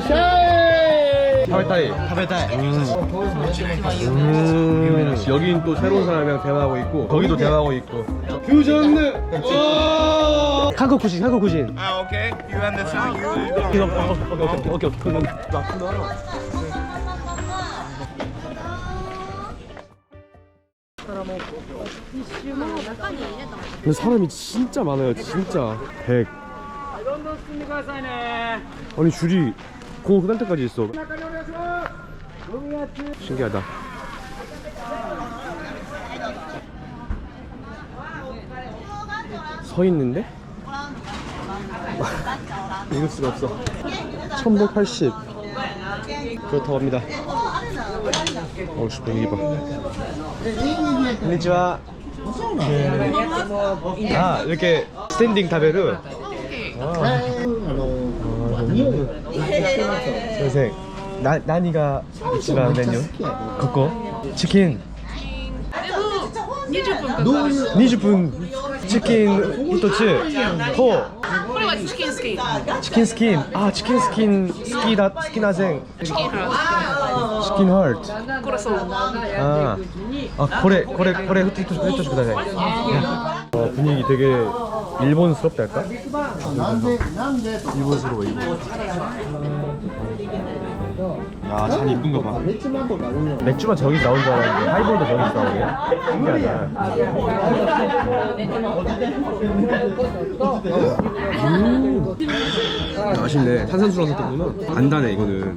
샤이! 타베타이. 타베타이. 음. 여긴 또 새로운 사람이랑 대화하고 있고 거기도 대화하고 있고. 퓨전. 와! 한국 구신, 한국 구신. 아, 오케이. You 사 아, 오케이 오케이, 오케이, 오케이, 오케이. 아, 근데 사람이 진짜 많아요, 진짜. 백 아니 줄이 공원 끝날 때까지 있어. 신기하다. 서 있는데? 읽을 수가 없어. 1180. 그렇다고 합니다. 어, 씨, 분위기 봐. konnichiwa. 아, 이렇게 스탠딩 타베르. 아, 선생, 나, 나니가 이치바 메뉴? 그거? 치킨. 20分チキン一つとこれはチキンスキン。チキンスキンあチキンスキン好きだ好きなぜんチキンハチキンハートート。これそう。ああこれこれこれふってふってくださ 어, 분위기 되게 일본스럽다 할까? 일본스러워 일본. 야참 이쁜 거봐. 맥주만 저기 나온 줄 알았는데 하이볼도 저기서 나오네 신기하다. 음. 맛있네. 탄산수랑 섞였구나. 간단해 이거는.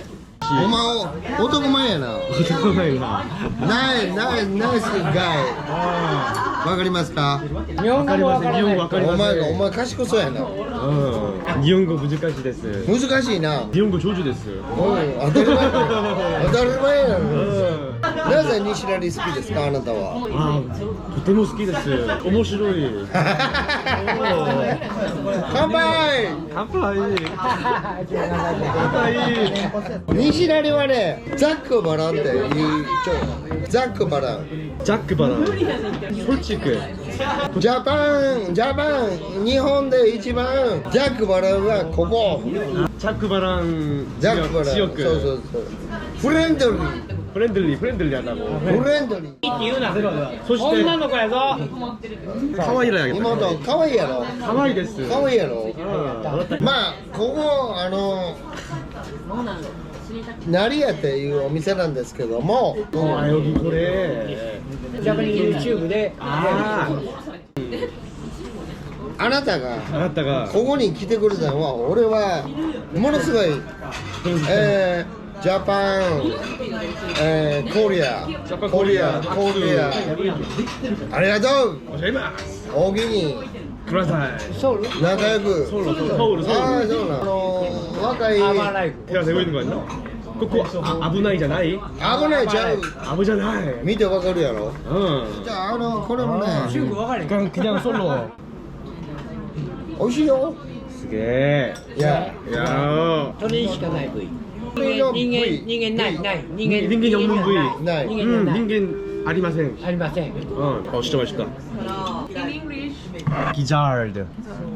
し。いお前お男前やな。男前な。ナイナイナイスガイ。わかりますか？日本語わかりません。日本語わかりまおせ前んがお前賢そうやな。うん。日本語難しいです。難しいな。日本語長寿です。うん当たり前や当たり前やなうん。なぜ西成好きですかあなたは？あとても好きです。面白い。乾杯！乾杯。乾杯。西成はねザックバランって言うザックバラン。ザックバラン。正直ジャパンジャパン。日本で一番。ジャックバランはここ。ジャックバラン。ジャックバラン。強く。そうそうそう。フレンドリー。フレンドリーフレンドリーやなもうフレンドリーって言うな。そして女の子やぞ。可愛いや妹可愛いやろ。可愛いです。可愛いやろ。まあここあの成屋っていうお店なんですけども。あよぎこれ。ジャパニーズ YouTube で。ああなたがあなたが。ここに来てくれたのは俺はものすごいえー ジャパン、えー、コリア、コリア、コリア。ありがとう。おぎ利。ください。ソウル？仲良く。ソウル、ソウル、ソウル。ああ、そうな。あの、若い。アバライフ。テラセウィの。ここあ危ないじゃない？危ないじゃん。危じゃない。見てわかるやろ。うん。じゃあのこれもね。中国わかる。그냥솔 로。 美味しいよ。すげえ。いやいや。それしかない部位。人間人間人間ないない人間 닌겐 없는 부위. ない。 음, 닌겐 아리마생. ありません 어, 어 진짜 맛있다. In English. 기자르드.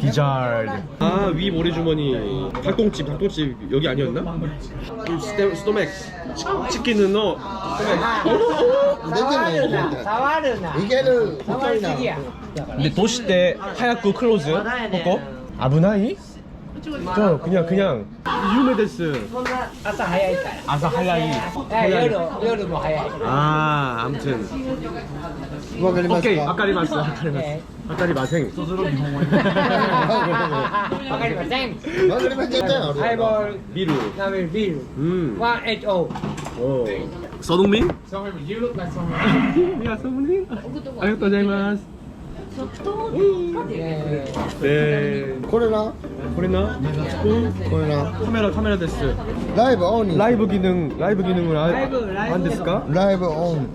기자르드. 아, 위 모래주머니. 닭똥집, 닭똥집 여기 아니었나? 그 스테, 스토맥스. 치, 치킨은 너. 出てないよ、触るな触るないける、触太いなりすぎ。や 근데 도시 때 하얗고 클로즈. 그거? 아부나이? 저 그냥 그냥 유메데스. そんな朝早いから 아사 하야이. え夜夜も早い 아, 아무튼. わかります 오케이. か 아까리마스. 아까리마스. 아까리마생. わかりませんわかりませんかハイボール 미루. ナメルビール 음. 180 오. 서동민? 야, 서동민. 안녕하세요. 네 これな 코레나 これな 카메라 카메라 데스 ライブオンに 라이브 기능 라이브 기능을 안, 라이브, 라이브. 안 됐을까? ライブオン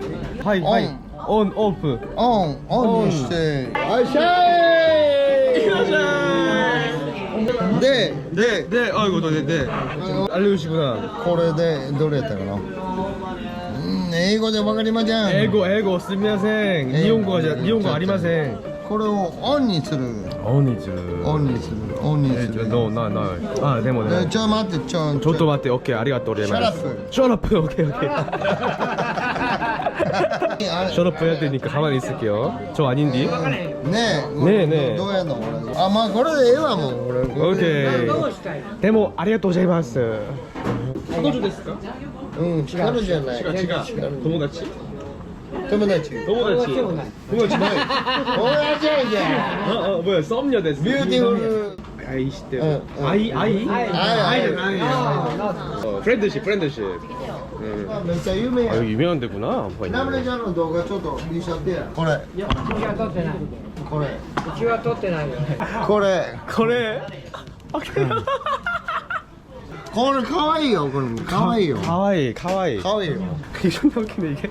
하이 하이 온 오프 オンオンにしてはいしゃいでで 네 아이고 네, 네. 알려주시구나 これでどれやったかなうん英語でわかりません 에고 에고 스미야생 니온고 하자 니온고 아리마생 これをオンにする 어니즈 オンにするオンにする 너나나아 데모 で 데모 ちょ待ってちょ 저도 맞대 오케이 아리가또 레 Shut up. 셔러프 오케이 오케이 あれ 셔러프 해야 되니까 가만히 있을게요 저 아닌디 ねえねえねえどうやんの俺あまあこれでええわもう俺 오케이 どうしたい 데모 아리가또 고자이마스彼女ですかうん彼女じゃない違う違う友達 友達友達でもない友達ない親じゃんじゃん 아, 아 뭐야 썸녀ですビューティフル 아이 시대 응, 응. 아이 아이 아이, 아이, 아이 아이 어, 프렌드십 프렌드십 응. めっちゃ有名 아 や 여기 유명한 데구나 뭐가 ナムレ 있네 ちゃんの動画ちょっと見せてやこれうちは撮ってないこれうちは撮ってないよこれ 그래 これかわいいよこれかわいいよ 가와이 가와이 かわいいよ 이게 존나 웃기네 이게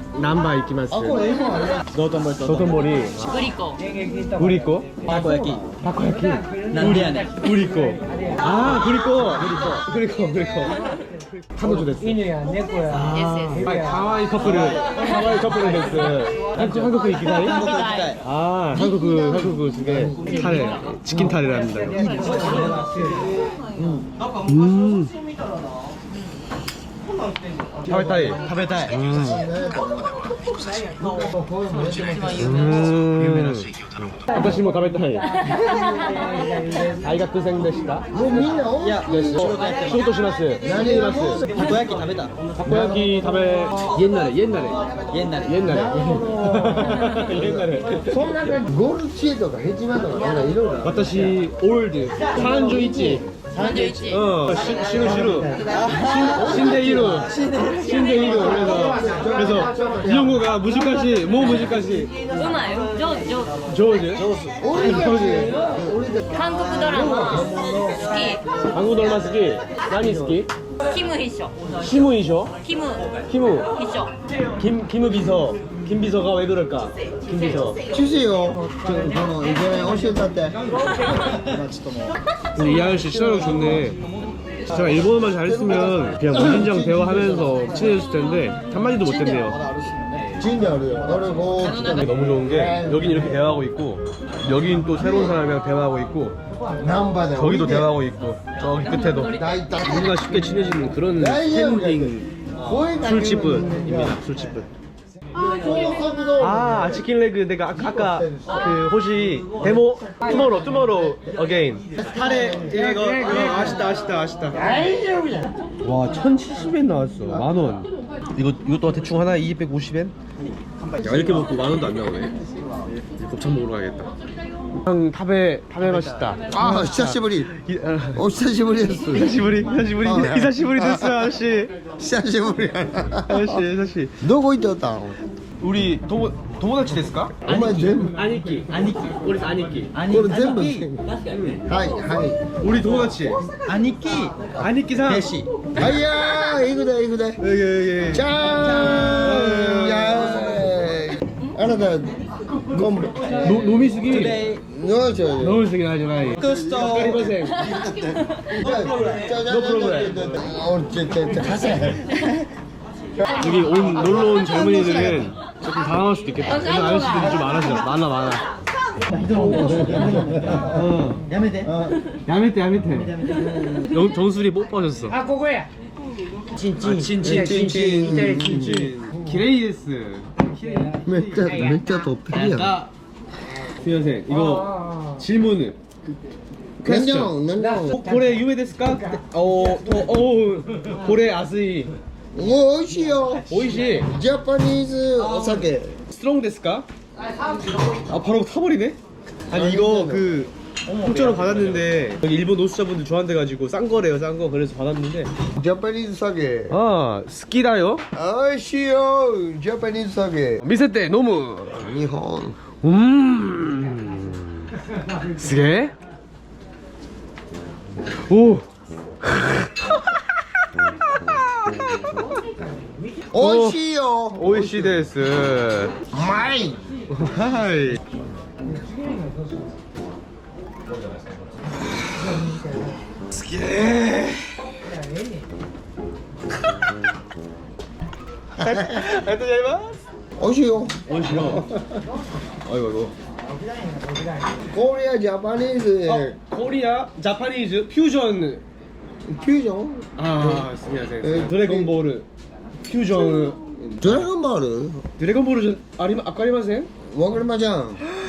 ナンバー行きますあこれ今あれや道頓堀グリコグリコたこ焼きたこ焼きなんでやねんグリコああグリコグリコグリコ彼女です犬や猫やはい、可愛いカップル、可愛いカップルです。韓国韓国行きたい？韓国行きたいああ、韓国韓国すげえタレ、チキンタレなんだよ。うん。 食べたい。食べたい。うん。私も食べたい。大学戦でした。もうみんないや仕事します。何しますたこ焼き食べたたこ焼き食べ。家なれ家なれ。家なれ。家なれ。そんなゴルチエとかヘチマとかいろいろ私オールで31 31 어 시- 쉬루 쉬루 신- 신대이루 신대이루 그래서 그래서 이용구가 무지까지 뭐 무지까지 うまい上手上手 조지 俺が 조지 韓国ドラマ好 한국 드라마 스키 나니 스키 키무 히쇼. 키무 이쇼? 키무 키무 히쇼. 김 김우 비서 김 비서가 왜 그럴까? 김 비서 주세요. 저, 저는 이번에 오실 때, 나 진짜 뭐. 이 아저씨 시나리오 좋네. 제가 일본어만 잘했으면 그냥 문진장 대화하면서 친해졌을 텐데 한마디도 못했네요. 진짜 너무 좋은 게 여긴 이렇게 대화하고 있고 여긴 또 새로운 사람이랑 대화하고 있고 남바 저기도 대화하고 있고 저기 끝에도. 우리가 쉽게 친해지는 그런 팬딩 어, 술집은입니다. 술집은. 아, 아, 아 치킨 레그 내가 아까, 아까 그 혹시 데모 투모로 투모로 어게인 탈에 이거 어, 아쉽다 아쉽다 아쉽다. 와 1070엔 나왔어. 만원. 이거 이것도 대충 하나 250엔? 야 이렇게 먹고 만 원도 안 나오네. 곱창 먹으러 가야겠다. 형 탑에 탑에 맛있다 ああ久しぶり 이, 아, お久しぶりです 히사시부리 히사시부리 어, 네. 히사시부리 됐어 아저씨 久しぶりやな 아저씨 아저씨 どこ行っとったん 우리 도모 도모다치 됐을까? お前全部 아니끼 아니끼 우리 아니끼 これ全部はいはい 우리 도모다치 兄貴 아니끼 상 弟子はいやー行くで行くで 여기 여기 じゃーんや Kom. No, no misgi. No, sir. No misgi na jai. Kusto. No problem. 어, 저, 저, 저, 가세요. 여기 온 놀러 온 젊은이들은 조금 당황할 수도 있겠다. 아, 왜냐면 아저씨들이 아, 아. 좀 많아져. 많아 많아. 어. 야매대. 야매대 야매대. 정수리 못 빠졌어. 아, 그거야. 진진. 진진. 진진. 기레이스. 맥자 맥자 덥다야. 수현생 이거 질문을 난정 난정. 고래 유메데스까? 어어어 어, 고래 아스이. 오 오이시요. 오이시. 자파니즈 오사게. 스트롱 데스까? 아 바로 타버리네. 아니 이거 그. 통째로 받았는데 여기 일본 노숙자분들 저한테 가지고 싼 거래요 싼 거 그래서 받았는데 Japanese sake. 아 스키다요? Oishio, Japanese sake. 미세때 너무 Nihon. 음 스게? 오 Oishio. 오이시 데스 마이 하이 すげえありがとうございます美味しいよ美味しいよありがとうコリアジャパニーズコリアジャパニーズフュージョンフュージョンああすみませんドラゴンボールフュージョンドラゴンボールドラゴンボールじゃありまわかりませんわかりません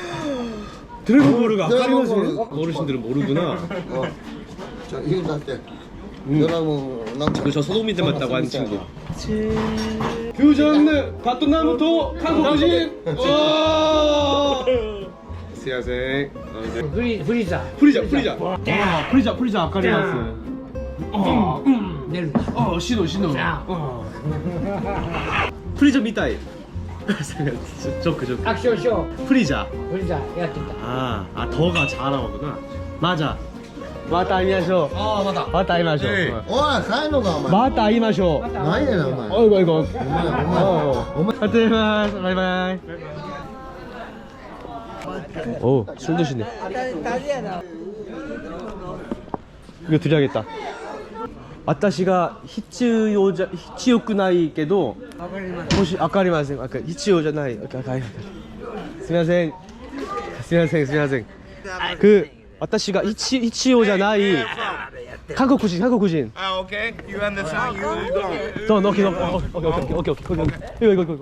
드래곤 볼을 아까리 드래곤 어르신들은 모르구나. 어. 음. 그 저 이웃한테 연락을 남자. 그저 손흥민 닮았다고 하는 친구. 교전을 봤던 나무토 한국인. 수야생. 어. 후리 후리자. 프리자 프리자. 아, 프리자 프리자 아까리 마스. 어, 내려. 어 신호 신호. 어. 프리자 미다이. 조크 조크 액션쇼 프리자. 그러자. 야 됐다. 아, 아 더가 잘나오구나. 맞아. 맞다 이마쇼 ああまた 맞다 이마쇼 おい帰んのかお前 맞다 이마쇼 何やねんお前 어. 어이구 어이구. お前お前 어, 어. 하트마스 바이바이. 오술 드시네. 이거 드려야겠다. 아따시가 히츠요자 히치요쿠나이께도 혹시 아까리마생 아까 히치요자나이 아까 아까 스미마생 스미마생 스미마생 그 아따시가 히치 히치요자나이 한국 구신 한국 구신 Ah, okay. You understand? You don't. 너 오케이 오케이 오케이 오케이 오케이 오케이 오케이 이거 이거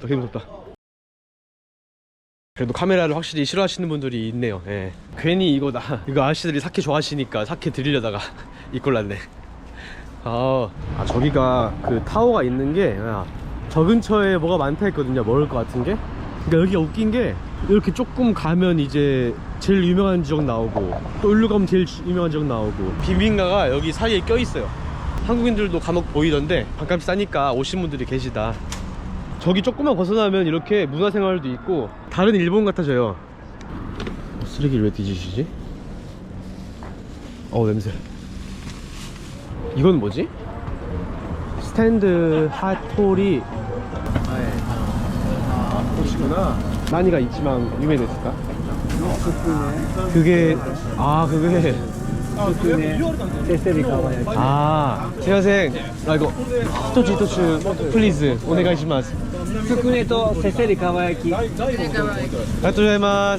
이거 그래도 카메라를 확실히 싫어하시는 분들이 있네요. 예. 괜히 이거 나 이거 아저씨들이 사케 좋아하시니까 사케 드리려다가 이 꼴났네. 아, 아 저기가 그 타워가 있는 게 저 근처에 뭐가 많다 했거든요. 먹을 것 같은 게. 그러니까 여기가 웃긴 게 이렇게 조금 가면 이제 제일 유명한 지역 나오고 또 일로 가면 제일 주- 유명한 지역 나오고. 비빔가가 여기 사이에 껴 있어요. 한국인들도 간혹 보이던데 반값이 싸니까 오신 분들이 계시다 저기 조금만 벗어나면 이렇게 문화생활도 있고 다른 일본 같아져요. 어, 쓰레기를 왜 뒤지시지? 어우 냄새. 이건 뭐지? 스탠드 하토리 아예 아, 꽃이구나 난이가 있지만 유명했을까? 그게 아 그게. 아, 아 제 여생, 아 이거. 히토치 토치, 플리즈. 오네가이시마스. つくねとせせりかわ焼き。 감사합니다.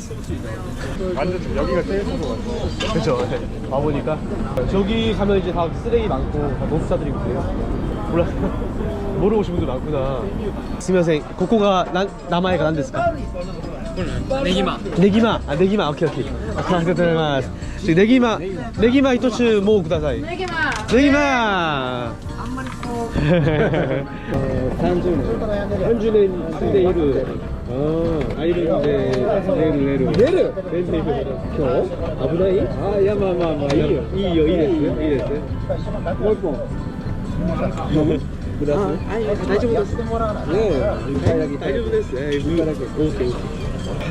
완전 여기가 제일 좋은 것 같아요. 그렇죠. 와보니까 저기 가면 이제 다 쓰레기 많고 다 노숙자들이고 그래요. 몰랐어요. 모르고 오신 분들 많구나. 스미마생, 고코가 나, 나마에가 난 데스까? 네기마. 네기마. 아 네기마. 오케이 오케이. 아, 감사합니다. 네기마. 네기마 히토츠 모 구다사이. 네기마. 네기마. 30年30年住んでいるああアイルンで寝る寝る寝る全然今日危ないあいやまあまあまあいいよいいよいいですいいですねもう一本飲むください大丈夫ですねえ一回だけ大丈夫ですえ一回だけオーケー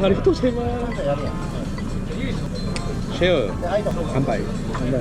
ありがとうございますシェア乾杯乾杯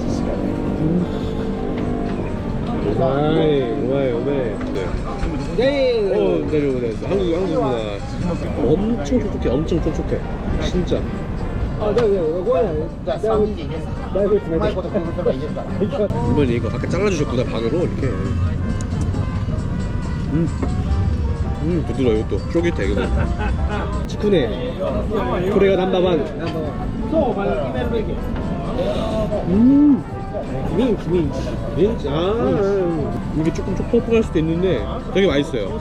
마이 오마이 오마이. 네. 어 내려오네. 한국 한국구나. 엄청 촉촉해. 엄청 촉촉해. 진짜. 아, 네, 네. 이거는 다 이거 이번에 이거 아까 잘라주셨구나 반으로 이렇게. 음. 음 부드러워 이것도 쫄깃해 이거. 치쿠네. 코레가 남바반. 음. 기민, 기민. 민지 아. 이게 조금 촉퍽할 수도 있는데 되게 맛있어요.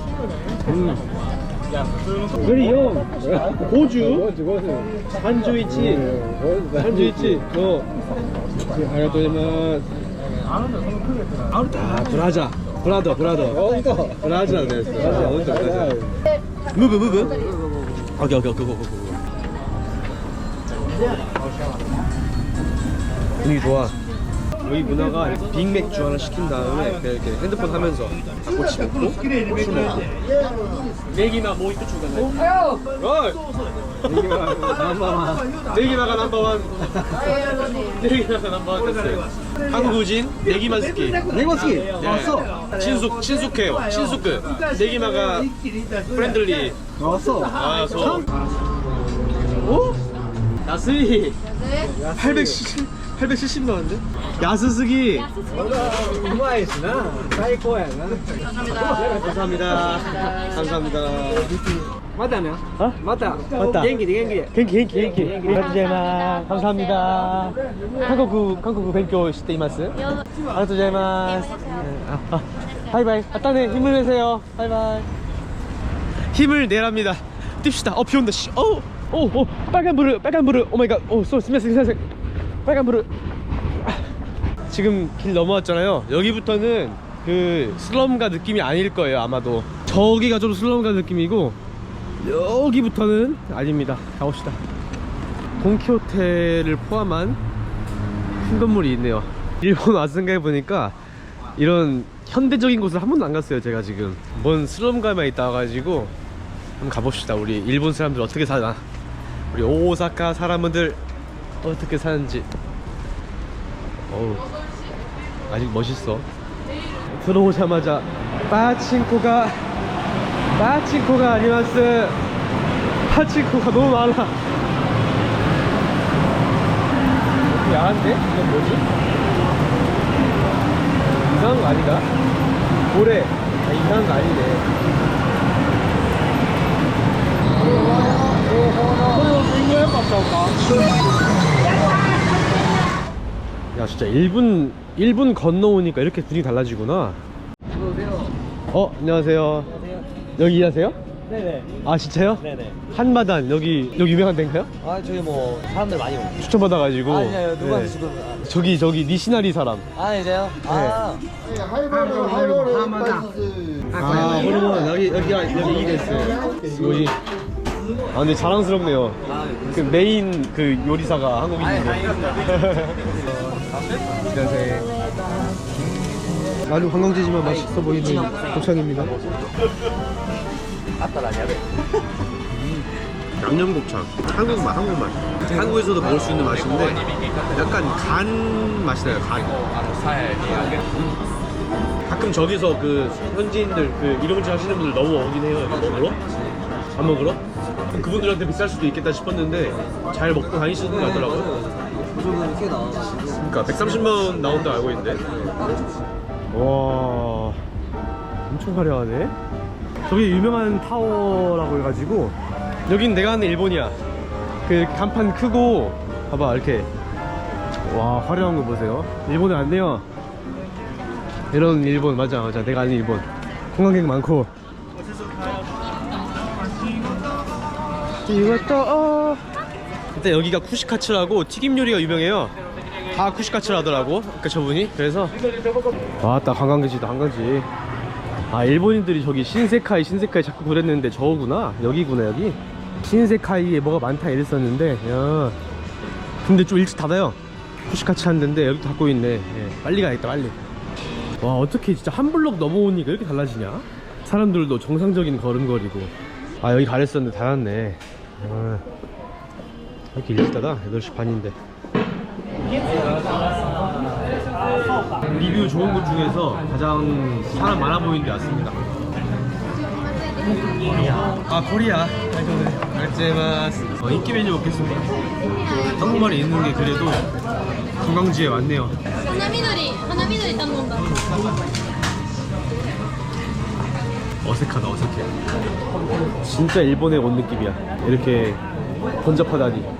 음. 그리요. 고수. 산주이치. 산주이치. 어 아리가토리마스 아 브라자. 브라더 브라더. 브라자 됐어. 브라자 브라자. 무브 무브? 오케이 오케이 오케이 오케이. 분위기 좋아 여기 문화가 빅맥주 하나 시킨 다음에 그냥 이렇게 핸드폰 하면서 닭꼬치 먹고 술 먹고. 내기마 뭐 이또 추가네 어이 내기마가 넘버원 내기마가 넘버원 됐어요 한국 우진 내기만 스키. 네고스키. 왔어. 친숙 친숙해요. 친숙그 내기마가 프렌들리 왔어. 아소 오? 야스이 870 870 나왔는데? 야스스기. 우마이스나. 사이코야. 감사합니다. 감사합니다. 맞다냐? 어? 맞다. 맞다. 갱기, 갱기. 갱기, 갱기, 갱기. 감사합니다. 감사합니다. 한국, 한국 뱅교 시대 이마스. 감사합니다. 바이바이. 아따네, 힘을 내세요. 바이바이. 힘을 내랍니다. 뜁시다. 어, 비 온다. 씨. 오, 오, 오. 빨간 불을, 빨간 불을. 오 마이 갓. 오, 쏘, 스매스, 스매스. 빨간 불을. 아, 지금 길 넘어왔잖아요. 여기부터는 그 슬럼가 느낌이 아닐 거예요 아마도. 저기가 좀 슬럼가 느낌이고 여기부터는 아닙니다. 가봅시다. 돈키호테를 포함한 큰 건물이 있네요. 일본 와서 생각해보니까 이런 현대적인 곳을 한 번도 안 갔어요 제가 지금. 뭔 슬럼가만 있다 와가지고 한번 가봅시다 우리 일본 사람들 어떻게 사나. 우리 오사카 사람들 어떻게 사는지 어우 아직 멋있어 들어오자마자 빠친코가 빠친코가 아니마스 파친코가 너무 많아 야한데? 이건 뭐지? 이상한 거 아닌가? 고래 아, 이상한 거 아니네 야 진짜 1분 1분 건너오니까 이렇게 분위기 달라지구나 어 안녕하세요 여기 일하세요? 네네. 아 진짜요? 네네. 한마단 여기 여기 유명한 데인가요? 아 저기 뭐 사람들 많이 오고. 추천받아가지고 아니요 누가 네. 지금. 저기 저기 니시나리 사람 아 이제요? 아. 하이볼은 하이볼은 스파이스 아 호르몬 여기 여기가 여기 이 됐어요 뭐지 아 근데 자랑스럽네요 그 메인 그 요리사가 한국인인데 안녕하세요 아주 관광지지만 맛있어 보이는 곱창입니다. 양념 곱창. 한국 맛 한국 맛. 한국에서도 먹을 수 있는 맛인데 약간 간 맛이 나요 간 가끔 저기서 그 현지인들 그 일용직 하시는 분들 너무 오긴 해요. 이거 먹으러? 밥 먹으러? 그분들한테 비쌀 수도 있겠다 싶었는데 잘 먹고 다니시는 것 같더라고요 요즘은 꽤 나와가지고. 그러니까 130만 원 나온다 알고 있는데. 와 엄청 화려하네. 저기 유명한 타워라고 해가지고 여긴 내가 아는 일본이야. 그 간판 크고 봐봐 이렇게. 와 화려한 거 보세요. 일본에 왔네요. 이런 일본 맞아 맞아. 내가 아는 일본. 관광객 많고. 이것도 어. 일단 여기가 쿠시카츠라고 튀김 요리가 유명해요. 다 쿠시카츠를 하더라고 아까 저분이. 그래서 와따 관광지다 관광지. 아 일본인들이 저기 신세카이 신세카이 자꾸 그랬는데 저거구나. 여기구나 여기. 신세카이에 뭐가 많다 이랬었는데 야. 근데 좀 일찍 닫아요. 푸시카치 한 데인데 여기 닫고 있네. 예, 빨리 가야겠다 빨리. 와 어떻게 진짜 한 블록 넘어오니까 이렇게 달라지냐? 사람들도 정상적인 걸음걸이고. 아 여기 가랬었는데 닫았네. 아, 이렇게 일찍 닫아? 8시 반인데. 리뷰 좋은 곳 중에서 가장 사람 많아 보이는 데 왔습니다. 아. 코리아. 알제마스. 어, 인기 메뉴 먹겠습니다. 한국말이 있는 게 그래도 관광지에 왔네요. 하나미놀이 하나미놀이 담는다 어색하다 어색해. 진짜 일본에 온 느낌이야. 이렇게 번잡하다니.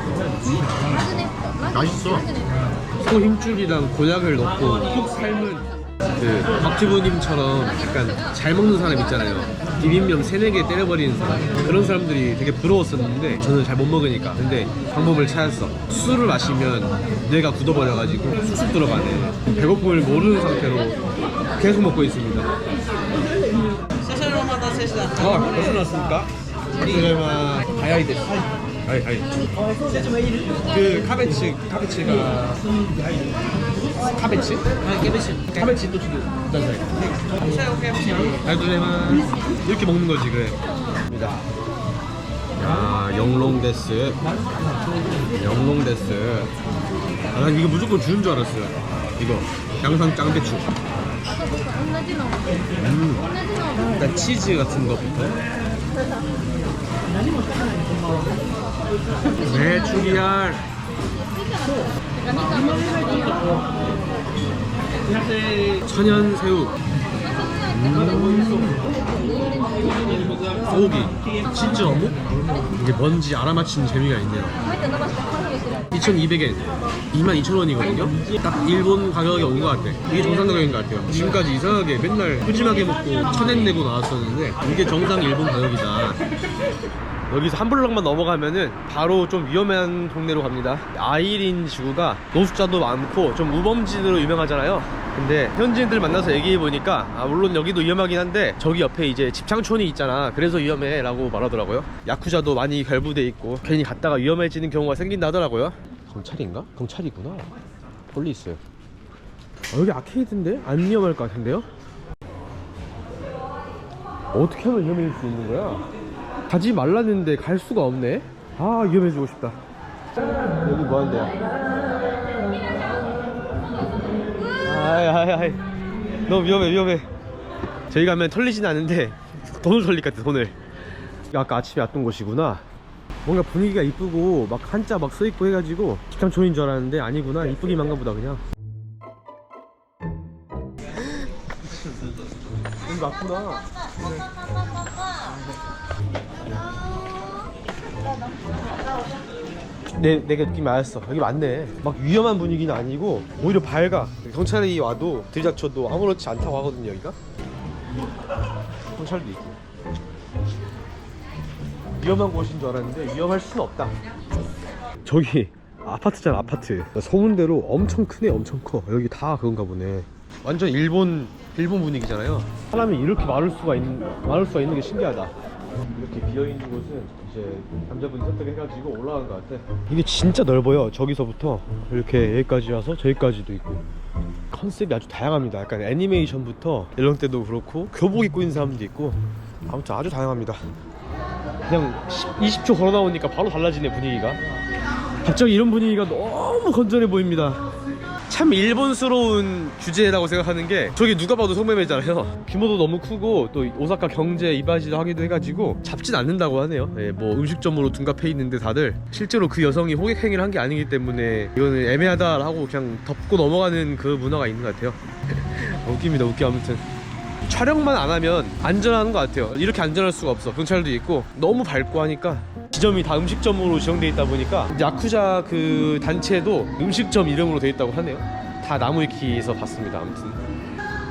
맛있어. 소 힘줄이랑 곤약을 넣고 푹 삶은 그 박주부님처럼 약간 잘 먹는 사람 있잖아요. 비빔면 세네 개 때려버리는 사람. 그런 사람들이 되게 부러웠었는데 저는 잘 못 먹으니까. 근데 방법을 찾았어. 술을 마시면 뇌가 굳어버려가지고 쑥쑥 들어가네. 배고픔을 모르는 상태로 계속 먹고 있습니다. 아 벌써 나왔습니까? 그러면 가야이 데스 아니 아니. 그 카베치 카베치가 카베치? 아니 깨베치. 카베치 또 주고 나사이 감사해요. 깨베치 알도레만 이렇게 먹는 거지 그래. 입니다 야 영롱데스. 영롱데스. 아, 난 이거 무조건 주는 줄 알았어요. 이거. 양상 짱배추. 음. 음. 일단 치즈 같은 거부터. 네 추리알. 천연 새우. 음. 소고기. 치즈 어묵? 이게 뭔지 알아맞히는 재미가 있네요. 2200엔 22,000원이거든요. 딱 일본 가격에 온 것 같아. 이게 정상 가격인 것 같아요. 지금까지 이상하게 맨날 푸짐하게 먹고 천엔 내고 나왔었는데 이게 정상 일본 가격이다 여기서 한 블럭만 넘어가면은 바로 좀 위험한 동네로 갑니다 아이린 지구가 노숙자도 많고 좀 우범지대로 유명하잖아요 근데 현지인들 만나서 얘기해보니까 아 물론 여기도 위험하긴 한데 저기 옆에 이제 집창촌이 있잖아 그래서 위험해 라고 말하더라고요 야쿠자도 많이 결부돼 있고 괜히 갔다가 위험해지는 경우가 생긴다 하더라고요 경찰인가? 경찰이구나 폴리스 아, 여기 아케이드인데? 안 위험할 것 같은데요? 어떻게 하면 위험해질 수 있는 거야? 가지 말라는데 갈 수가 없네. 아 위험해지고 싶다. 여기 뭐 한대요? 아이 아이 아이 너무 위험해 위험해. 저희 가면 털리진 않은데 돈을 털릴 것 같아 돈을. 아까 아침에 왔던 곳이구나. 뭔가 분위기가 이쁘고 막 한자 막 써있고 해가지고 식당촌인 줄 알았는데 아니구나 이쁘기만가 보다 그냥. 여기 맞구나. 내, 내가 느낌이 알았어. 여기 맞네. 막 위험한 분위기는 아니고 오히려 밝아. 경찰이 와도 들이닥쳐도 아무렇지 않다고 하거든요 여기가. 경찰도 있고. 위험한 곳인 줄 알았는데 위험할 수는 없다. 저기 아파트잖아 아파트. 소문대로 엄청 크네 엄청 커. 여기 다 그건가 보네. 완전 일본 일본 분위기잖아요. 사람이 이렇게 많을 수가 있는 많을 수가 있는 게 신기하다 이렇게 비어있는 곳은 이제 남자분이 선택해가지고 올라간 것 같아. 이게 진짜 넓어요 저기서부터. 이렇게 여기까지 와서 저기까지도 있고. 컨셉이 아주 다양합니다. 약간 애니메이션부터 연령대도 그렇고 교복 입고 있는 사람도 있고. 아무튼 아주 다양합니다. 그냥 10, 20초 걸어 나오니까 바로 달라지네 분위기가. 갑자기 이런 분위기가 너무 건전해 보입니다 참 일본스러운 주제라고 생각하는 게 저기 누가 봐도 송매매잖아요. 규모도 너무 크고 또 오사카 경제 이바지도 하기도 해가지고 잡진 않는다고 하네요. 예, 뭐 음식점으로 둔갑해 있는데 다들 실제로 그 여성이 호객행위를 한 게 아니기 때문에 이거는 애매하다 하고 그냥 덮고 넘어가는 그 문화가 있는 것 같아요. 웃깁니다 웃겨. 아무튼. 촬영만 안 하면 안전한 것 같아요. 이렇게 안전할 수가 없어. 경찰도 있고 너무 밝고 하니까 지점이 다 음식점으로 지정돼 있다 보니까 야쿠자 그 단체도 음식점 이름으로 돼 있다고 하네요. 다 나무위키에서 봤습니다 아무튼.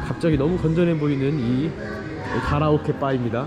갑자기 너무 건전해 보이는 이 가라오케 바입니다